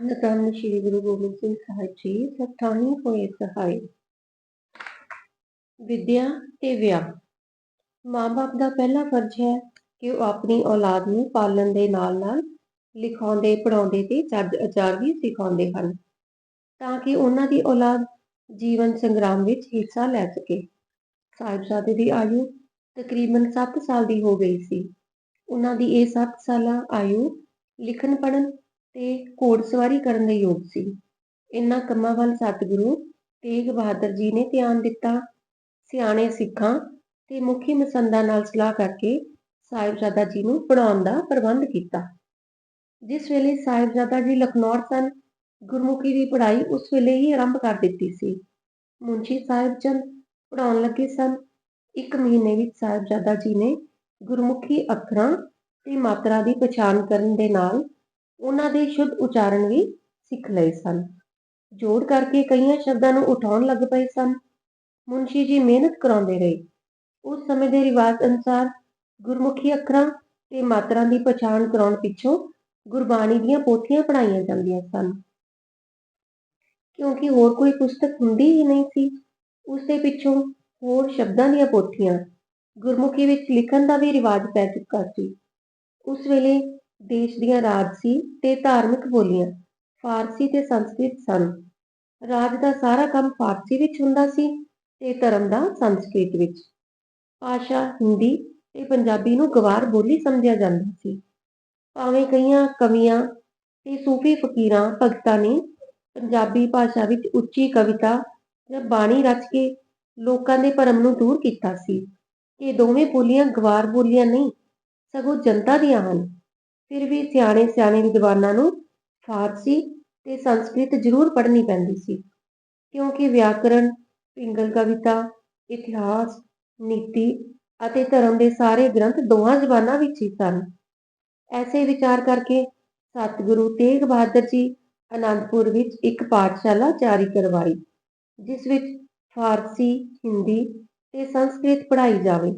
ਧੰਨ ਸ਼੍ਰੀ ਗੁਰੂ ਗੋਬਿੰਦ ਸਿੰਘ ਸਾਹਿਬ ਜੀ ਸਤਾਹੀ ਹੋਏ ਸਹਾਈ। ਵਿਦਿਆ ਤੇ ਵਿਆਹ। ਮਾਂ-ਬਾਪ ਦਾ ਪਹਿਲਾ ਫਰਜ਼ ਹੈ ਕਿ ਉਹ ਆਪਣੀ ਔਲਾਦ ਨੂੰ ਪਾਲਣ ਦੇ ਨਾਲ-ਨਾਲ ਲਿਖਾਉਂਦੇ ਪੜਾਉਂਦੇ ਤੇ ਚੱਜ ਅਚਾਰ ਵੀ ਸਿਖਾਉਂਦੇ ਹਨ, ਤਾਂ ਕਿ ਉਹਨਾਂ ਦੀ ਔਲਾਦ ਜੀਵਨ ਸੰਗਰਾਮ ਵਿੱਚ ਹਿੱਸਾ ਲੈ ਸਕੇ। ਸਾਹਿਬਜ਼ਾਦੇ ਦੀ ਆਯੂ ਤਕਰੀਬਨ 7 ਸਾਲ ਦੀ ਹੋ ਗਈ ਸੀ। ਉਹਨਾਂ ਦੀ ਇਹ 7 ਸਾਲਾ ਆਯੂ ਲਿਖਣ ਪੜਨ ਤੇ ਘੋੜਸਵਾਰੀ ਕਰਨ ਦੇ ਯੋਗ ਸੀ। ਇਨ੍ਹਾਂ ਕੰਮਾਂ ਵੱਲ ਸਤਿਗੁਰੂ ਤੇਗ ਬਹਾਦਰ ਜੀ ਨੇ ਧਿਆਨ ਦਿੱਤਾ। ਸਿਆਣੇ ਸਿੱਖਾਂ ਤੇ ਮੁਖੀ ਮਸੰਦਾਂ ਨਾਲ ਸਲਾਹ ਕਰਕੇ ਸਾਹਿਬਜ਼ਾਦਾ ਜੀ ਨੂੰ ਪੜਾਉਣ ਦਾ ਪ੍ਰਬੰਧ ਕੀਤਾ। ਜਿਸ ਵੇਲੇ ਸਾਹਿਬਜ਼ਾਦਾ ਜੀ ਲਖਨੌਰ ਸਨ, ਗੁਰਮੁਖੀ ਦੀ ਪੜ੍ਹਾਈ ਉਸ ਵੇਲੇ ਹੀ ਆਰੰਭ ਕਰ ਦਿੱਤੀ ਸੀ। ਮੁੰਸ਼ੀ ਸਾਹਿਬ ਚੰਦ ਪੜਾਉਣ ਲੱਗੇ ਸਨ। ਇੱਕ ਮਹੀਨੇ ਵਿੱਚ ਸਾਹਿਬਜ਼ਾਦਾ ਜੀ ਨੇ ਗੁਰਮੁਖੀ ਅੱਖਰਾਂ ਤੇ ਮਾਤਰਾ ਦੀ ਪਛਾਣ ਕਰਨ ਦੇ ਨਾਲ ਉਹਨਾਂ ਦੇ ਸ਼ੁੱਧ ਉਚਾਰਨ ਵੀ ਸਿੱਖ ਲਏ ਸਨ। ਜੋੜ ਕਰਕੇ ਕਈਆਂ ਸ਼ਬਦਾਂ ਨੂੰ ਉਠਾਉਣ ਲੱਗ ਪਏ ਸਨ। ਮੁੰਸ਼ੀ ਜੀ ਮਿਹਨਤ ਕਰਾਉਂਦੇ ਰਹੇ। ਉਸ ਸਮੇਂ ਦੇ ਰਿਵਾਜ ਅਨੁਸਾਰ ਗੁਰਮੁਖੀ ਅੱਖਰਾਂ ਤੇ ਮਾਤਰਾ ਦੀ ਪਛਾਣ ਕਰਾਉਣ ਪਿੱਛੋਂ ਗੁਰਬਾਣੀ ਦੀਆਂ ਪੋਥੀਆਂ ਪੜਾਈਆਂ ਜਾਂਦੀਆਂ ਸਨ। ਕਿਉਂਕਿ ਹੋਰ ਕੋਈ ਪੁਸਤਕ ਹੁੰਦੀ ਹੀ ਨਹੀਂ ਸੀ, ਉਸ ਦੇ ਪਿੱਛੋਂ ਹੋਰ ਸ਼ਬਦਾਂ ਦੀਆਂ ਪੋਥੀਆਂ ਗੁਰਮੁਖੀ ਵਿੱਚ ਲਿਖਣ ਦਾ ਵੀ ਰਿਵਾਜ ਪੈ ਚੁੱਕਾ ਸੀ। ਉਸ ਵੇਲੇ ਦੇਸ਼ ਦੀਆਂ ਰਾਜਸੀ ਤੇ ਧਾਰਮਿਕ ਬੋਲੀਆਂ, ਫਾਰਸੀ ਤੇ ਸੰਸਕ੍ਰਿਤ ਸਨ। ਰਾਜ ਦਾ ਸਾਰਾ ਕੰਮ ਫਾਰਸੀ ਵਿੱਚ ਹੁੰਦਾ ਸੀ ਤੇ ਧਰਮ ਦਾ ਸੰਸਕ੍ਰਿਤ ਵਿੱਚ। ਭਾਸ਼ਾ ਹਿੰਦੀ ਤੇ ਪੰਜਾਬੀ ਨੂੰ ਗਵਾਰ ਬੋਲੀ ਸਮਝਿਆ ਜਾਂਦਾ ਸੀ। ਭਾਵੇਂ ਕਈਆਂ ਕਵੀਆਂ ਤੇ ਸੂਫੀ ਫਕੀਰਾਂ, ਭਗਤਾਂ ਨੇ ਪੰਜਾਬੀ ਭਾਸ਼ਾ ਵਿੱਚ ਉੱਚੀ ਕਵਿਤਾ ਜਾਂ ਬਾਣੀ ਰਚ ਕੇ ਲੋਕਾਂ ਦੇ ਭਰਮ ਨੂੰ ਦੂਰ ਕੀਤਾ ਸੀ। ਇਹ ਦੋਵੇਂ ਬੋਲੀਆਂ ਗਵਾਰ ਬੋਲੀਆਂ ਨਹੀਂ, ਸਗੋਂ ਜਨਤਾ ਦੀਆਂ ਹਨ। ਫਿਰ ਵੀ ਸਿਆਣੇ ਸਿਆਣੇ ਵਿਦਵਾਨਾਂ ਨੂੰ ਫਾਰਸੀ ਤੇ ਸੰਸਕ੍ਰਿਤ ਜ਼ਰੂਰ ਪੜ੍ਹਨੀ ਪੈਂਦੀ ਸੀ, ਕਿਉਂਕਿ ਵਿਆਕਰਣ ਪਿੰਗਲ ਕਵਿਤਾ, ਇਤਿਹਾਸ, ਨੀਤੀ ਅਤੇ ਧਰਮ ਦੇ ਸਾਰੇ ਗ੍ਰੰਥ ਦੋਹਾਂ ਜ਼ਬਾਨਾਂ ਵਿੱਚ ਹੀ ਸਨ। ਐਸੇ ਵਿਚਾਰ ਕਰਕੇ ਸਤਿਗੁਰੂ ਤੇਗ ਬਹਾਦਰ ਜੀ ਅਨੰਦਪੁਰ ਵਿੱਚ ਇੱਕ ਪਾਠਸ਼ਾਲਾ ਜਾਰੀ ਕਰਵਾਈ, ਜਿਸ ਵਿੱਚ ਫਾਰਸੀ, ਹਿੰਦੀ ਤੇ ਸੰਸਕ੍ਰਿਤ ਪੜ੍ਹਾਈ ਜਾਵੇ।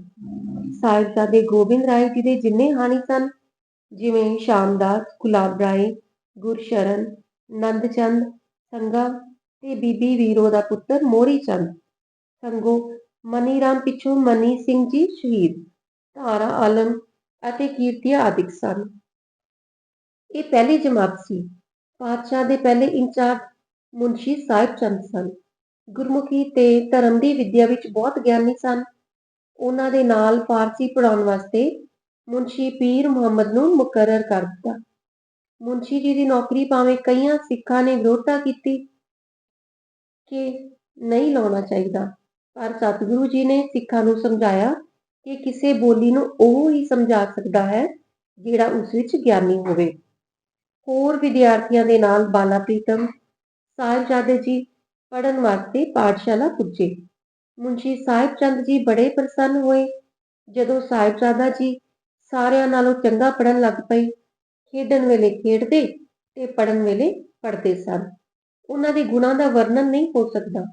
ਸਾਹਿਬਜ਼ਾਦੇ ਗੋਬਿੰਦ ਰਾਏ ਜੀ ਦੇ ਜਿੰਨੇ ਹਾਣੀ ਸਨ ਜਿਵੇਂ ਸ਼ਾਮਦਾਸ, ਗੁਲਾਬ ਰਾਏ, ਗੁਰਸ਼ਰਨ, ਨੰਦਚੰਦ, ਸੰਗਾ ਤੇ ਬੀਬੀ ਵੀਰੋ ਦਾ ਪੁੱਤਰ ਮੋਰੀ ਚੰਦ। ਸੰਗੋ, ਮਨੀ ਰਾਮ ਪਿੱਛੋਂ ਮਨੀ ਸਿੰਘ ਜੀ ਸ਼ਹੀਦ। ਧਾਰਾ, ਆਲਮ ਅਤੇ ਕੀਰਤੀਆ ਆਦਿਕ ਸਨ। ਇਹ ਪਹਿਲੀ ਜਮਾਤ ਸੀ। ਪਾਤਸ਼ਾਹ ਦੇ ਪਹਿਲੇ ਇੰਚਾਰਜ ਮੁਨਸ਼ੀ ਸਾਹਿਬ ਚੰਦ ਸਨ। ਗੁਰਮੁਖੀ ਤੇ ਧਰਮ ਦੀ ਵਿਦਿਆ ਵਿੱਚ ਬਹੁਤ ਗਿਆਨੀ ਸਨ। ਉਹਨਾਂ ਦੇ ਨਾਲ ਫਾਰਸੀ ਪੜਾਉਣ ਵਾਸਤੇ ਮੁਨਸ਼ੀ ਪੀਰ ਮੁਹੰਮਦ ਨੂੰ ਮੁਕਰਰ ਕਰ ਦਿੱਤਾ। ਮੁੰਸ਼ੀ ਜੀ ਦੀ ਨੌਕਰੀ ਭਾਵੇਂ ਕਈਆਂ ਸਿੱਖਾਂ ਨੇ ਵਿਰੋਧਤਾ ਕੀਤੀ ਕਿ ਨਹੀਂ ਲਾਉਣਾ ਚਾਹੀਦਾ, ਪਰ ਸਤਿਗੁਰੂ ਜੀ ਨੇ ਸਿੱਖਾਂ ਨੂੰ ਸਮਝਾਇਆ ਕਿ ਕਿਸੇ ਬੋਲੀ ਨੂੰ ਉਹ ਹੀ ਸਮਝਾ ਸਕਦਾ ਹੈ ਜਿਹੜਾ ਉਸ ਵਿੱਚ ਗਿਆਨੀ ਹੋਵੇ। ਹੋਰ ਵਿਦਿਆਰਥੀਆਂ ਦੇ ਨਾਲ ਬਾਲਾ ਪ੍ਰੀਤਮ, ਸਾਹਿਬਜ਼ਾਦੇ ਜੀ ਪੜਨ ਵਾਸਤੇ ਪਾਠਸ਼ਾਲਾ ਪੁੱਜੇ। ਮੁੰਸ਼ੀ ਸਾਹਿਬ ਚੰਦ ਜੀ ਬੜੇ ਪ੍ਰਸੰਨ ਹੋਏ। ਜਦੋਂ ਸਾਹਿਬਜ਼ਾਦਾ ਜੀ ਸਾਰਿਆਂ ਨਾਲੋਂ ਚੰਗਾ ਪੜਨ ਲੱਗ ਪਈ। ਖੇਡਣ ਵੇਲੇ ਖੇਡਦੇ ਤੇ ਪੜਨ ਵੇਲੇ ਪੜਦੇ ਸਨ। ਉਹਨਾਂ ਦੇ ਗੁਣਾਂ ਦਾ ਵਰਣਨ ਨਹੀਂ ਹੋ ਸਕਦਾ।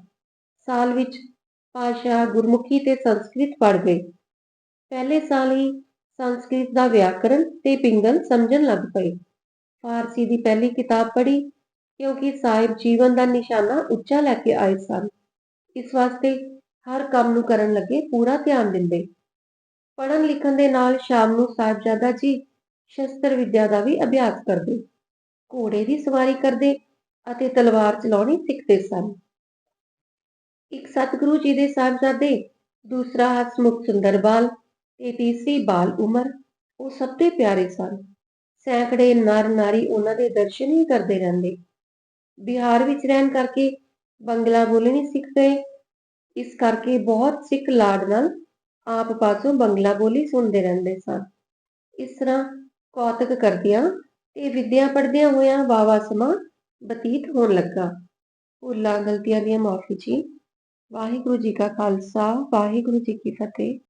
ਸਾਲ ਵਿੱਚ ਭਾਸ਼ਾ ਗੁਰਮੁਖੀ ਤੇ ਸੰਸਕ੍ਰਿਤ ਪੜ ਗਏ। ਪਹਿਲੇ ਸਾਲ ਹੀ ਸੰਸਕ੍ਰਿਤ ਦਾ ਵਿਆਕਰਣ ਤੇ ਪਿੰਗਲ ਸਮਝਣ ਲੱਗ ਪਏ। ਫਾਰਸੀ ਦੀ ਪਹਿਲੀ ਕਿਤਾਬ ਪੜ੍ਹੀ, ਕਿਉਂਕਿ ਸਾਹਿਬ ਜੀਵਨ ਦਾ ਨਿਸ਼ਾਨਾ ਉੱਚਾ ਲੈ ਕੇ ਆਏ ਸਨ। ਇਸ ਵਾਸਤੇ ਹਰ ਕੰਮ ਨੂੰ ਕਰਨ ਲੱਗੇ ਪੂਰਾ ਧਿਆਨ ਦਿੰਦੇ। ਪੜਨ ਲਿਖਣ ਦੇ ਨਾਲ ਸ਼ਾਮ ਨੂੰ ਸਾਹਿਬਜ਼ਾਦਾ ਜੀ ਸ਼ਸਤਰ ਵਿਦਿਆ ਦਾ ਵੀ ਅਭਿਆਸ ਕਰਦੇ, ਘੋੜੇ ਦੀ ਸਵਾਰੀ ਕਰਦੇ ਅਤੇ ਤਲਵਾਰ ਚਲਾਉਣੀ ਸਿੱਖਦੇ ਸਨ। ਇੱਕ ਸਤਿਗੁਰੂ ਜੀ ਦੇ ਸਾਹਿਬਜ਼ਾਦੇ, ਦੂਸਰਾ ਹਸਮੁਖ ਸੁੰਦਰਬਾਲ ਤੇ ਤੀਸਰੀ ਬਾਲ ਉਮਰ, ਉਹ ਸਭ ਤੋਂ ਪਿਆਰੇ ਸਨ। ਸੈਂਕੜੇ ਨਰ ਨਾਰੀ ਉਹਨਾਂ ਦੇ ਦਰਸ਼ਨ ਹੀ ਕਰਦੇ ਰਹਿੰਦੇ। ਬਿਹਾਰ ਵਿੱਚ ਰਹਿਣ ਕਰਕੇ ਬੰਗਲਾ ਬੋਲਣੀ ਸਿੱਖ ਗਏ। ਇਸ ਕਰਕੇ ਬਹੁਤ ਸਿੱਖ ਲਾਡ ਨਾਲ ਆਪ ਪਾਸੋਂ ਬੰਗਲਾ ਬੋਲੀ ਸੁਣਦੇ ਰਹਿੰਦੇ ਸਨ ਇਸ ਤਰ੍ਹਾਂ ਕੌਤਕ ਕਰਦਿਆਂ ਤੇ ਵਿਦਿਆ ਪੜ੍ਹਦਿਆਂ ਹੋਇਆਂ ਵਾਵਾ ਸਮਾਂ ਬਤੀਤ ਹੋਣ ਲੱਗਾ। ਭੁੱਲਾਂ, ਗਲਤੀਆਂ ਦੀਆਂ ਮਾਫੀ ਜੀ। ਵਾਹਿਗੁਰੂ ਜੀ ਕਾ ਖਾਲਸਾ, ਵਾਹਿਗੁਰੂ ਜੀ ਕੀ ਫਤਿਹ।